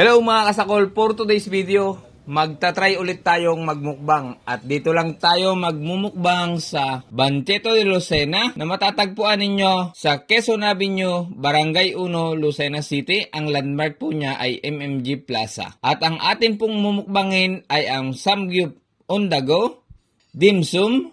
Hello mga kasakol, for today's video, magta-try ulit tayong magmukbang. At dito lang tayo magmumukbang sa Bancheto de Lucena na matatagpuan ninyo sa Quezon Avenue, Barangay 1, Lucena City. Ang landmark po niya ay MMG Plaza. At ang atin pong mumukbangin ay ang Samgyup on the go, Dim Sum,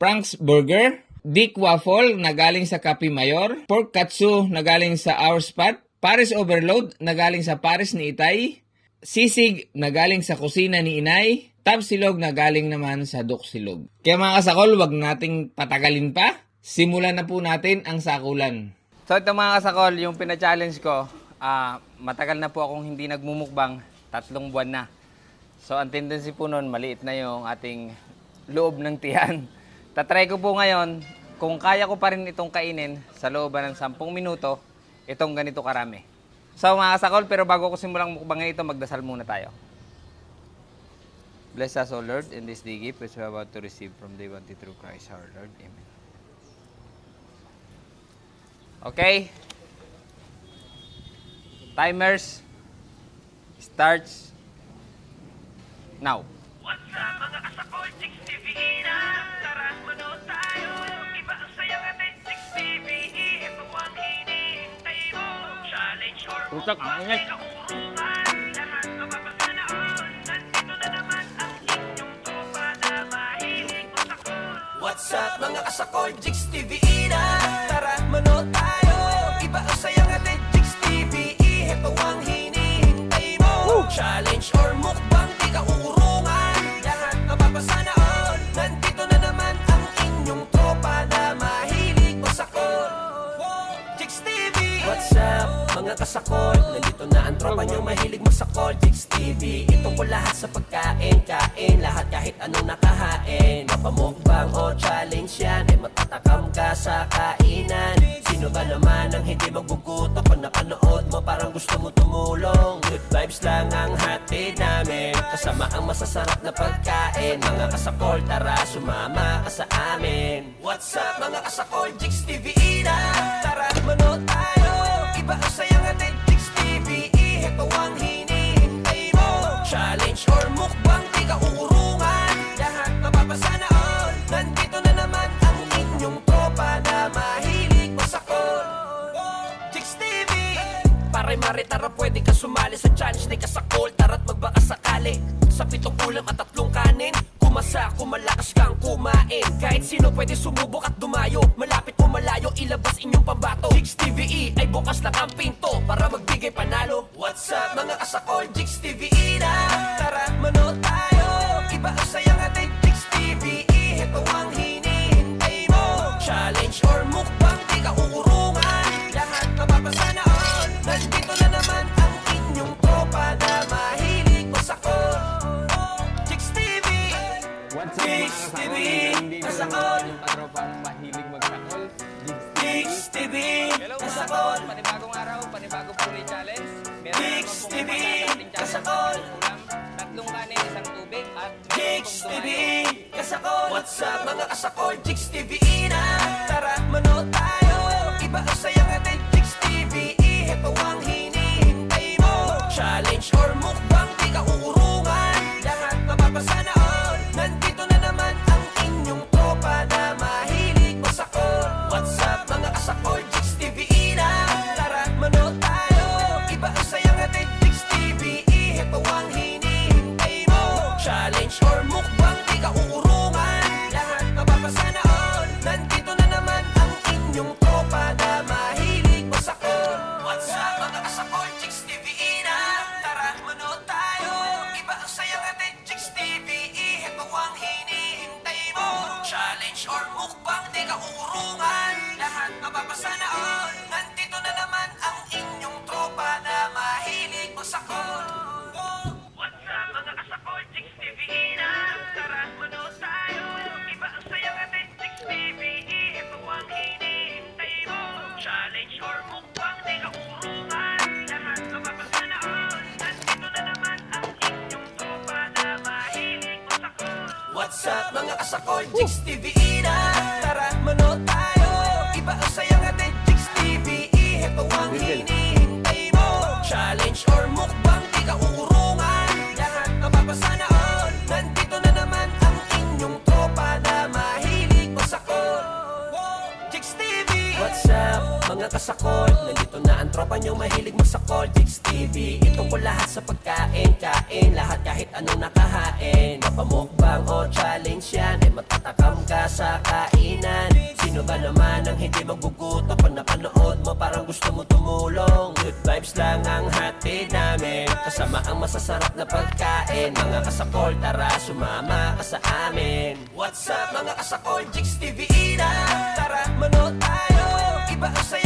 Frank's Burger, Dick Waffle na galing sa Cafe Mayor, Pork Katsu na galing sa Our Spot, Paris Overload na galing sa Paris ni Itay, Sisig na galing sa kusina ni Inay, Tapsilog na galing naman sa Duksilog. Kaya mga kasakol, wag nating patagalin pa. Simulan na po natin ang sakulan. So ito mga kasakol, yung pina-challenge ko, ah, matagal na po akong hindi nagmumukbang, tatlong buwan na. So ang tendency po nun, maliit na yung ating loob ng tiyan. Tatry ko po ngayon, kung kaya ko pa rin itong kainin sa looban ng 10 minuto, itong ganito karami. So mga kasakol, pero bago ko simulang mukbangin ito, magdasal muna tayo. Bless us, O Lord, in this day gift which we are about to receive from the one through Christ our Lord. Amen. Okay. Timers starts now. What's up mahilig mo sakol What's up mga kasakol, Chicks TV na. Tara, manood tayo. Iba ang saya nga din, Chicks TV Ito ang hinihintay mo. Challenge or mukbang, di ka urungan mga kasakol Nandito na ang tropa nyo mahilig masakol Chicks TV Ito po lahat sa pagkain Kain. Lahat kahit anong nakahain. Mapamukbang o challenge yan Eh matatakam ka sa kainan. Sino ba naman ang hindi magbuguto Pag napanood mo? Parang gusto mo tumulong. Good vibes lang ang hatid namin. Kasama ang masasarap na pagkain. Mga kasakol tara sumama ka sa amin. What's up mga kasakol? Jigs TV na Tara manood tayo. Iba ang saya Pare tara pwede ka sumali sa challenge ni Kasakol Tara't magbaka sakali. Sa pitong ulam at tatlong kanin. Kumasa kung malakas kang kumain. Kahit sino pwede sumubok at dumayo. Malapit o malayo ilabas inyong pambato. Jigs TVE ay bukas lang ang pinto Para magbigay panalo. What's up mga kasakol? Jigs TVE na Jigs TV, kasakol. yung katropang mahilig magsakol. Jigs TV Kasakol kasakol, panibagong araw, panibagong puri challenge. Meron Jigs TV, pumasa sa ating challenge. kasakol. Ulam, tatlong kanin, isang tubig, at Jigs TV. Kasakol What's up mga kasakol Jigs TV na Tara manood tayo Iba ang saya What's up mga kasakol, Jigs TV ina Tara manood tayo. Iba ang saya natin, Jigs TV Heto ang hinihintay mo. Challenge or mukbang, di ka uurungan Lahat mapapasa na all. Nandito na naman ang inyong tropa Na mahilig masakol Jigs TV What's up mga kasakol ito po lahat sa pagkain Kain. Lahat kahit anong nakahain. Mapamukbang o challenge yan Ay matatakam ka sa kainan. Sino ba naman ang hindi magugutom? Pag napanood mo parang gusto mo tumulong. Good vibes lang ang hatid namin. Kasama ang masasarap na pagkain. Mga kasakol tara sumama ka sa amin. What's up mga kasakol? Jigs TV na Tara manood tayo. Iba ang sayang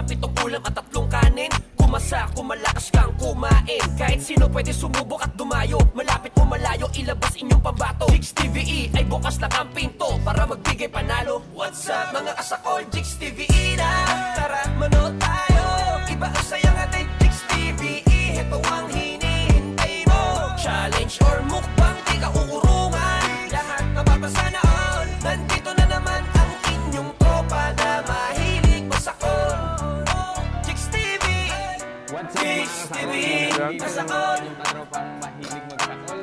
Sa pitong ulam at tatlong kanin. Kumasa, kumalakas kang kumain. Kahit sino pwede sumubok at dumayo. Malapit o malayo, ilabas inyong pambato. Jigs TVE ay bukas lang ang pinto. Para magbigay panalo. What's up mga kasakol, Jigs TVE TV, kasakol. Yung katropang mahilig magsakol.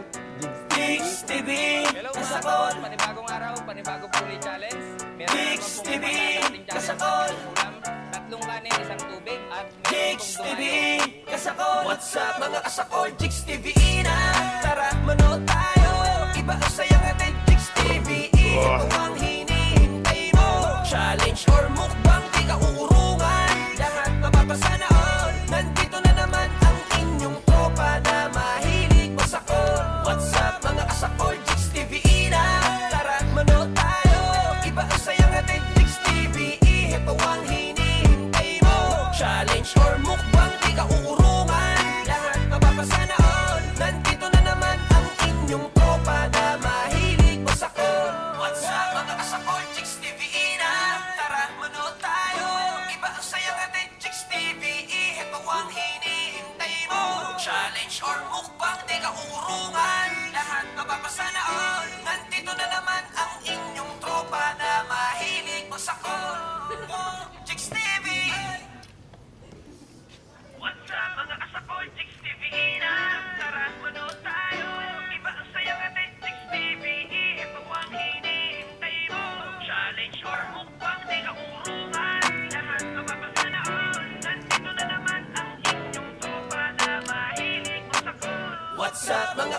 Jigs TV Hello mga Kasakol kasakol, panibagong araw, panibagong puli challenge. Meron pong TV, kasakol. Tatlong kanin, isang tubig, at pong TV. Kasakol What's up mga kasakol? Jigs TV na Challenge or mukbang Di ka uurungan Lahat mapapasana all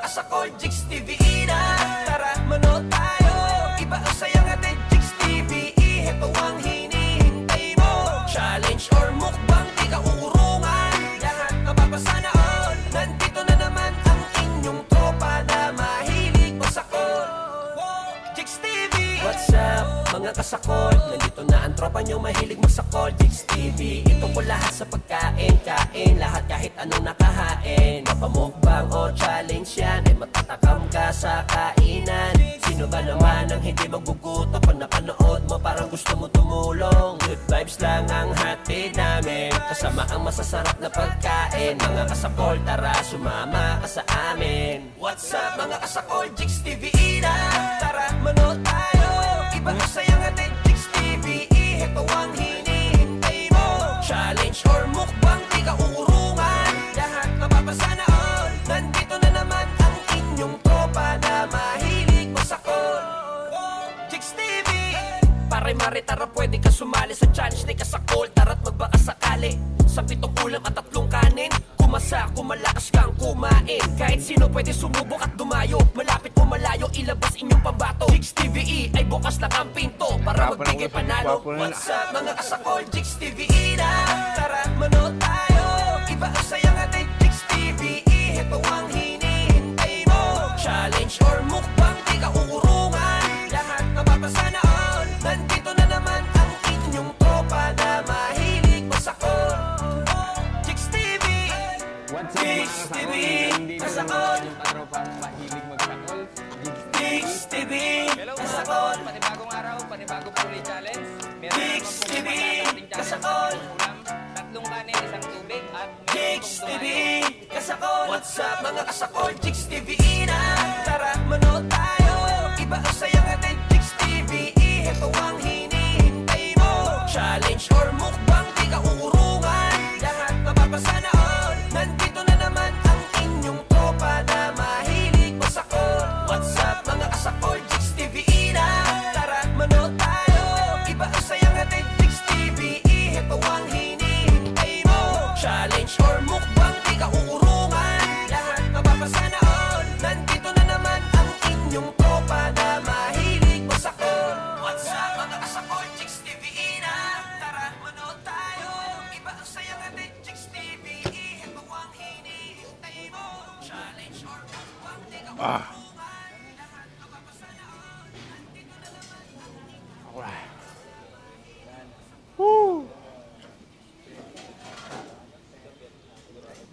up mga kasakol, Jigs TV na Tara, manood tayo. Iba ang saya natin, Jigs TV Ito ang hinihintay mo. Challenge or mukbang, di ka urungan. Lahat mapapasana all. Nandito na naman ang inyong tropa Na mahilig masakol Jigs TV What's up mga kasakol? Nandito na ang tropa nyo mahilig magsakol. Jigs TV Ito po lahat sa pagkain Kain lahat kahit anong nakahain. Mapamukbang o challenge yan matatakam ka sa kainan. Sino ba naman ang hindi magugutom? Pag napanood mo parang gusto mo tumulong. Good vibes lang ang hatid namin. Kasama ang masasarap na pagkain. Mga kasakol tara sumama ka sa amin. What's up mga kasakol? Jigs TV na Kumasa, kumalakas kang kumain. Kahit sino pwede sumubok at dumayo. Malapit o malayo, ilabas inyong pambato. Jigs TVE ay bukas lang ang pinto. Para magbigay panalo. What's up mga kasakol, Jigs TVE na. Tara, manood tayo. Iba ang sayang atin, Jigs TVE Ito ang hinihintay mo. Challenge or mukbang, pong TV. Kasakol. What's up mga kasakol? Jigs TV na. Tara manood tayo. Iba ang sayang Ah,